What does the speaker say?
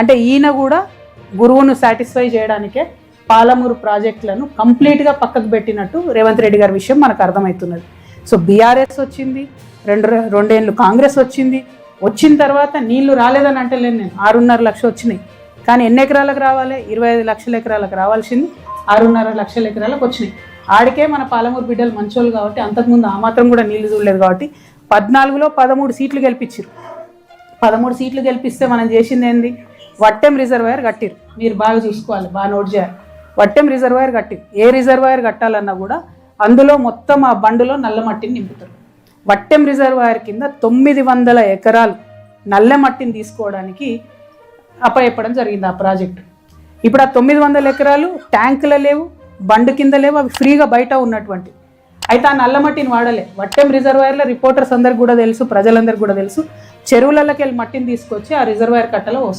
అంటే ఈయన కూడా గురువును సాటిస్ఫై చేయడానికే పాలమూరు ప్రాజెక్టులను కంప్లీట్గా పక్కకు పెట్టినట్టు రేవంత్ రెడ్డి గారి విషయం మనకు అర్థమవుతున్నది. సో బీఆర్ఎస్ వచ్చింది రెండు రెండేళ్ళు కాంగ్రెస్ వచ్చింది వచ్చిన తర్వాత నీళ్ళు రాలేదని అంటలేను నేను. ఆరున్నర లక్షలు వచ్చినాయి. కానీ ఎన్ని ఎకరాలకు రావాలి? ఇరవై ఐదు లక్షల ఎకరాలకు రావాల్సింది. ఆరున్నర లక్షల ఎకరాలకు వచ్చినాయి. ఆడికే మన పాలమూరు బిడ్డలు మంచోళ్ళు కాబట్టి అంతకుముందు ఆ మాత్రం కూడా నీళ్ళు చూడలేదు కాబట్టి పద్నాలుగులో పదమూడు సీట్లు గెలిపించారు పదమూడు సీట్లు గెలిపిస్తే మనం చేసింది ఏంది? వట్టెం రిజర్వాయర్ కట్టిరు. మీరు బాగా చూసుకోవాలి బాగా నోట్ చేయాలి. వట్టెం రిజర్వాయర్ కట్టిరు. ఏ రిజర్వాయర్ కట్టాలన్నా కూడా అందులో మొత్తం ఆ బండులో నల్ల మట్టిని నింపుతారు. వట్టెం రిజర్వాయర్ కింద తొమ్మిది వందల ఎకరాలు నల్ల మట్టిని తీసుకోవడానికి అప్పచెప్పడం జరిగింది ఆ ప్రాజెక్ట్. ఇప్పుడు ఆ తొమ్మిది వందల ఎకరాలు ట్యాంకుల లేవు బండు కింద లేవు అవి ఫ్రీగా బయట ఉన్నటువంటి. అయితే ఆ నల్ల మట్టిని వాడలే. వట్టెం రిజర్వాయర్లో రిపోర్టర్స్ అందరికి కూడా తెలుసు ప్రజలందరికీ కూడా తెలుసు. చెరువులకి వెళ్ళి మట్టిని తీసుకొచ్చి ఆ రిజర్వాయర్ కట్టలో పోస్తారు